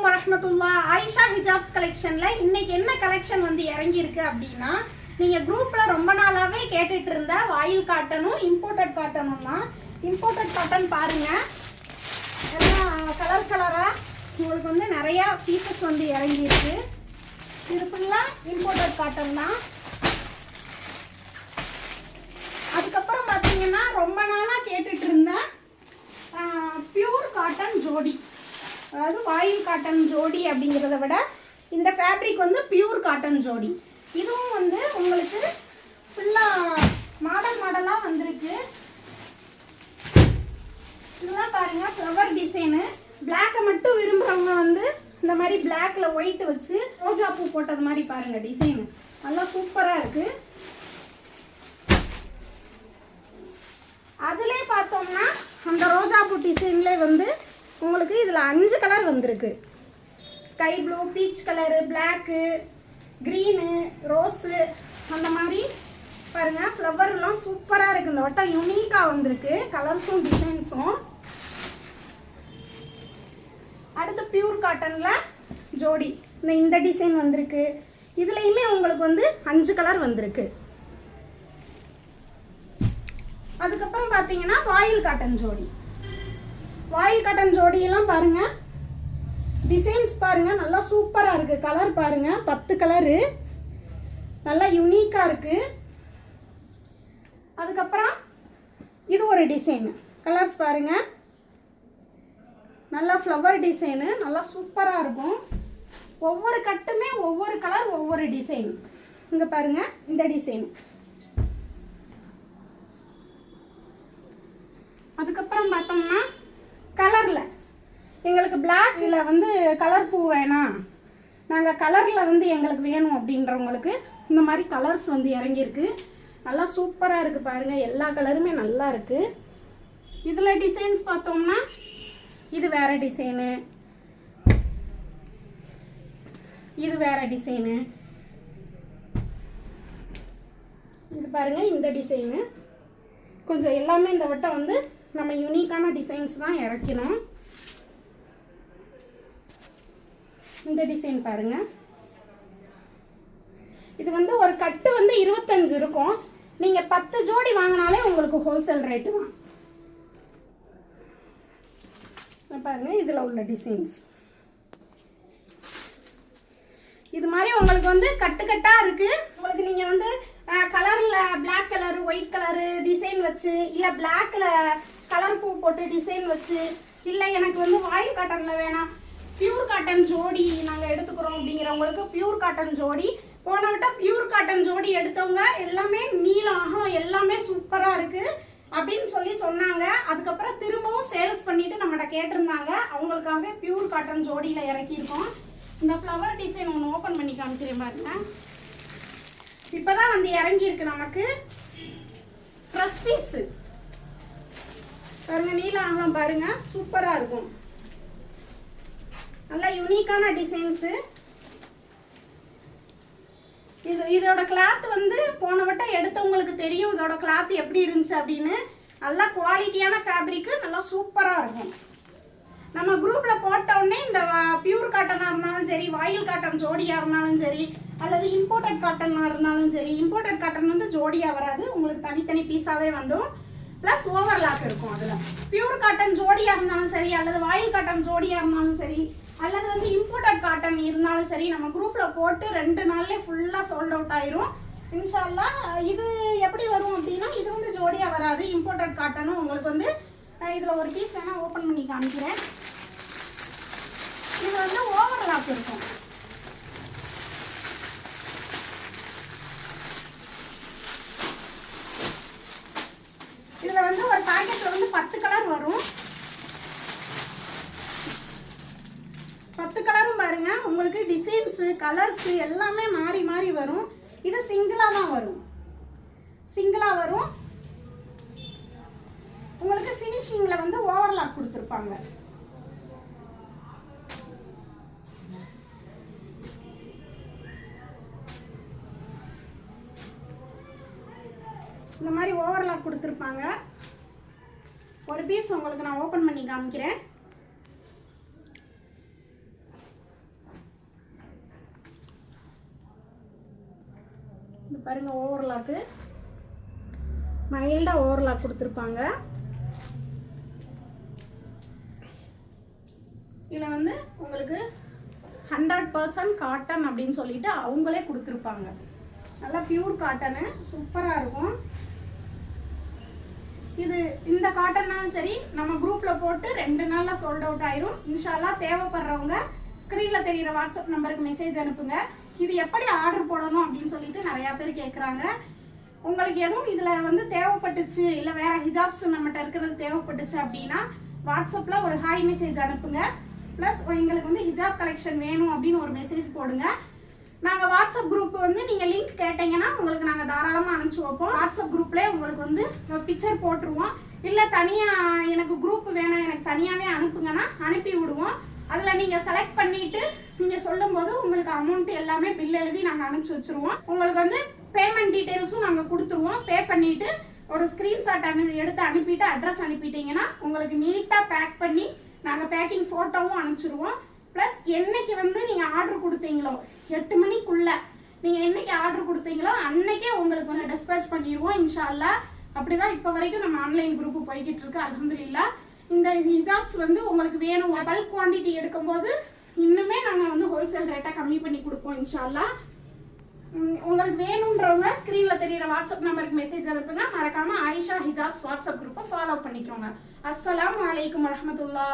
அலைக்கும் வரமத்துல்லா ஆயிஷா ஹிஜாப்ஸ் கலெக்ஷனில் இன்னைக்கு என்ன கலெக்ஷன் வந்து இறங்கியிருக்கு அப்படின்னா நீங்கள் குரூப்பில் ரொம்ப நாளாகவே கேட்டுட்டு இருந்த வாயில் காட்டனும் இம்போர்ட்டட் காட்டனும் தான். இம்போர்ட்டட் காட்டன் பாருங்கள் எல்லாம் கலர் கலராக உங்களுக்கு வந்து நிறையா பீசஸ் வந்து இறங்கியிருக்கு. இது ஃபுல்லாக இம்போர்ட்டட் காட்டன் தான் அதுக்கப்புறம் பார்த்தீங்கன்னா ரொம்ப நாளாக கேட்டுட்டு இருந்தேன் பியூர் காட்டன் ஜோடி அதாவது வாயில் காட்டன் ஜோடி அப்படிங்கிறத விட இந்த ஃபேப்ரிக் வந்து பியூர் காட்டன் ஜோடி. இதுவும் வந்து உங்களுக்கு ஃபுல்லாக மாடல் மாடலாக வந்திருக்கு. இதெல்லாம் பாருங்கள் ஃப்ளவர் டிசைனு பிளாக்கை மட்டும் விரும்புகிறவங்க வந்து இந்த மாதிரி பிளாக்ல ஒயிட் வச்சு ரோஜா பூ போட்டது மாதிரி பாருங்க டிசைனு நல்லா சூப்பராக இருக்குது அதிலே பார்த்தோம்னா அந்த ரோஜா பூ டிசைன்லே வந்து உங்களுக்கு இதில் அஞ்சு கலர் வந்திருக்கு. Sky blue peach colour black green rose அந்த மாதிரி. பாருங்கள் ஃப்ளவர்லாம் சூப்பராக இருக்குது இந்த வட்டம் யூனிக்காக வந்திருக்கு. கலர்ஸும் டிசைன்ஸும் அடுத்து பியூர் காட்டனில் ஜோடி. இந்த இந்த டிசைன் வந்திருக்கு. இதுலேயுமே உங்களுக்கு வந்து அஞ்சு கலர் வந்திருக்கு. அதுக்கப்புறம் பார்த்தீங்கன்னா வாயில் காட்டன் ஜோடி. வாயில் கட்டன் ஜோடியெல்லாம் பாருங்கள் டிசைன்ஸ் பாருங்கள் நல்லா சூப்பராக இருக்குது கலர் பாருங்கள் பத்து கலரு நல்லா யூனிக்காக இருக்குது அதுக்கப்புறம் இது ஒரு டிசைனு கலர்ஸ் பாருங்கள் நல்லா ஃப்ளவர் டிசைனு நல்லா சூப்பராக இருக்கும். ஒவ்வொரு கட்டுமே ஒவ்வொரு கலர் ஒவ்வொரு டிசைன் இங்கே பாருங்கள் இந்த டிசைன் அதுக்கப்புறம் பார்த்தோம்னா இதில் வந்து கலர் பூ வேணாம். நாங்கள் கலரில் வந்து எங்களுக்கு வேணும் அப்படின்றவங்களுக்கு இந்த மாதிரி கலர்ஸ் வந்து இறங்கியிருக்கு. நல்லா சூப்பராக இருக்குது பாருங்கள் எல்லா கலருமே நல்லா இருக்குது இதில் டிசைன்ஸ் பார்த்தோம்னா இது வேறு டிசைனு இது வேறு டிசைனு இது பாருங்கள் இந்த டிசைனு கொஞ்சம் எல்லாமே இந்த வட்டம் வந்து நம்ம யூனிக்கான டிசைன்ஸ் தான் இறக்கணும் இந்த டிசைன் பாருங்க. இது வந்து ஒரு கட்டு வந்து இருபத்தஞ்சு இருக்கும். நீங்க பத்து ஜோடி வாங்கினாலே உங்களுக்கு ஹோல்சேல் ரேட்டு தான். பாருங்கள் பாருங்க இதுல உள்ள டிசைன்ஸ் இது மாதிரி உங்களுக்கு வந்து கட்டு கட்டா இருக்கு. உங்களுக்கு நீங்க வந்து கலர்ல black colour white colour design வச்சு இல்ல பிளாக்ல கலர் பூ போட்டு டிசைன் வச்சு இல்லை எனக்கு வந்து வாயில் காட்டனில் வேணாம். பியூர் காட்டன் ஜோடி நாங்கள் எடுத்துக்கிறோம் அப்படிங்கிறவங்களுக்கு பியூர் காட்டன் ஜோடி. போன விட்ட பியூர் காட்டன் ஜோடி எடுத்தவங்க எல்லாமே நீலம் எல்லாமே சூப்பராக இருக்குது அப்படின்னு சொல்லி சொன்னாங்க. அதுக்கப்புறம் திரும்பவும் சேல்ஸ் பண்ணிட்டு நம்மகிட்ட கேட்டிருந்தாங்க. அவங்களுக்காகவே பியூர் காட்டன் ஜோடியில் இறக்கியிருக்கோம். இந்த ஃப்ளவர் டிசைன் ஒன்று ஓப்பன் பண்ணி காமிக்கிறேன் பாருங்க. இப்பதான் வந்து இறங்கியிருக்கு நமக்கு. ஃப்ரெஷ் பீஸு பாருங்கள் நீல பாருங்கள் சூப்பராக இருக்கும். நல்லா யூனிக்கான டிசைன்ஸு இது இதோட கிளாத் வந்து போன வட்டம் எடுத்தவங்களுக்கு தெரியும் இதோட கிளாத் எப்படி இருந்துச்சு அப்படின்னு. நல்லா குவாலிட்டியான ஃபேப்ரிக்கு நல்லா சூப்பராக இருக்கும். நம்ம குரூப்பில் போட்டோடனே இந்த பியூர் காட்டனாக இருந்தாலும் சரி வாயில் காட்டன் ஜோடியாக இருந்தாலும் சரி அல்லது இம்போர்ட்டட் காட்டனாக இருந்தாலும் சரி இம்போர்ட்டட் காட்டன் வந்து ஜோடியாக வராது. உங்களுக்கு தனித்தனி பீஸாகவே வந்தும் ப்ளஸ் ஓவர்லாக் இருக்கும் அதில். பியூர் காட்டன் ஜோடியாக இருந்தாலும் சரி அல்லது வாயில் காட்டன் ஜோடியாக இருந்தாலும் சரி அல்லது வந்து இம்போர்ட்டட் காட்டன் இருந்தாலும் சரி நம்ம குரூப்பில் போட்டு ரெண்டு நாள்லேயே ஃபுல்லாக சோல்ட் அவுட் ஆயிரும். இன்ஷால்லா இது எப்படி வரும் அப்படின்னா இது வந்து ஜோடியாக வராது. இம்போர்ட்டட் காட்டனும் உங்களுக்கு வந்து இதில் ஒரு பீஸ் வேணால் ஓப்பன் பண்ணி காமிக்கிறேன். இது வந்து ஓவர்லாக் இருக்கும். இதில் வந்து ஒரு பாக்கெட்டில் வந்து பத்து கலர் வரும். பத்து கலரும் பாருங்கள் உங்களுக்கு டிசைன்ஸு கலர்ஸு எல்லாமே மாறி மாறி வரும். இது சிங்கிளாக தான் வரும். சிங்கிளாக வரும். உங்களுக்கு ஃபினிஷிங்கில் வந்து ஓவர்லாக் கொடுத்துருப்பாங்க. இந்த மாதிரி ஓவர்லாக் கொடுத்துருப்பாங்க. ஒரு பீஸ் உங்களுக்கு நான் ஓப்பன் பண்ணி காமிக்கிறேன். பாருங்கள் ஓவர்லாக்கு மைல்டாக ஓவர்லாக் கொடுத்துருப்பாங்க. இதில் வந்து உங்களுக்கு ஹண்ட்ரட் பர்சன்ட் காட்டன் அப்படின்னு சொல்லிட்டு அவங்களே கொடுத்துருப்பாங்க. நல்லா பியூர் காட்டனு சூப்பராக இருக்கும். இது இந்த காட்டன்னாலும் சரி நம்ம குரூப்பில் போட்டு ரெண்டு நாளில் சோல்ட் அவுட் ஆயிரும். இன்ஷால்லா தேவைப்படுறவங்க ஸ்க்ரீனில் தெரிகிற வாட்ஸ்அப் நம்பருக்கு மெசேஜ் அனுப்புங்க. இது எப்படி ஆர்டர் போடணும் அப்படின்னு சொல்லிட்டு நிறையா பேர் கேட்குறாங்க உங்களுக்கு எதுவும் இதில் வந்து தேவைப்பட்டுச்சு இல்லை வேற ஹிஜாப்ஸ் நம்மகிட்ட இருக்கிறது தேவைப்பட்டுச்சு அப்படின்னா வாட்ஸ்அப்பில் ஒரு ஹாய் மெசேஜ் அனுப்புங்க. ப்ளஸ் எங்களுக்கு வந்து ஹிஜாப் கலெக்ஷன் வேணும் அப்படின்னு ஒரு மெசேஜ் போடுங்க. நாங்கள் வாட்ஸ்அப் குரூப் வந்து நீங்கள் லிங்க் கேட்டிங்கன்னா உங்களுக்கு நாங்கள் தாராளமாக அனுப்பிச்சி வைப்போம். வாட்ஸ்அப் குரூப்லேயே உங்களுக்கு வந்து பிக்சர் போட்டுருவோம். இல்லை தனியாக எனக்கு குரூப் வேணாம் எனக்கு தனியாகவே அனுப்புங்கன்னா அனுப்பி விடுவோம். அதில் நீங்கள் செலக்ட் பண்ணிவிட்டு நீங்கள் சொல்லும்போது உங்களுக்கு அமௌண்ட் எல்லாமே பில் எழுதி நாங்கள் அனுப்பிச்சி வச்சுருவோம். உங்களுக்கு வந்து பேமெண்ட் டீட்டெயில்ஸும் நாங்கள் கொடுத்துருவோம். பே பண்ணிவிட்டு ஒரு ஸ்க்ரீன்ஷாட் அனு எடுத்து அனுப்பிட்டு அட்ரஸ் அனுப்பிட்டீங்கன்னா உங்களுக்கு நீட்டாக பேக் பண்ணி நாங்கள் பேக்கிங் ஃபோட்டோவும் அனுப்பிச்சிருவோம். ப்ளஸ் என்னைக்கு வந்து நீங்கள் ஆர்டர் கொடுத்தீங்களோ எட்டு மணிக்குள்ள. நீங்கள் என்னைக்கு ஆர்டர் கொடுத்தீங்களோ அன்னைக்கே உங்களுக்கு வந்து டிஸ்பேச் பண்ணிடுவோம் இன்ஷால்லா அப்படி அப்படிதான் இப்போ வரைக்கும் நம்ம ஆன்லைன் குரூப் போய்கிட்டு இருக்கு அலமதுல்லா இந்த ஹிஜாப்ஸ் வந்து உங்களுக்கு வேணும். பல்க் குவான்டிட்டி எடுக்கும்போது இன்னுமே நாங்கள் வந்து ஹோல்சேல் ரேட்டாக கம்மி பண்ணி கொடுப்போம் இன்ஷால்லா உங்களுக்கு வேணுன்றவங்க ஸ்க்ரீனில் தெரியிற வாட்ஸ்அப் நம்பருக்கு மெசேஜ் அனுப்புனா மறக்காம ஆயிஷா ஹிஜாப்ஸ் வாட்ஸ்அப் குரூப்பை ஃபாலோ பண்ணிக்கோங்க. அஸ்ஸலாமு வலைக்கம் வரமத்துல்லா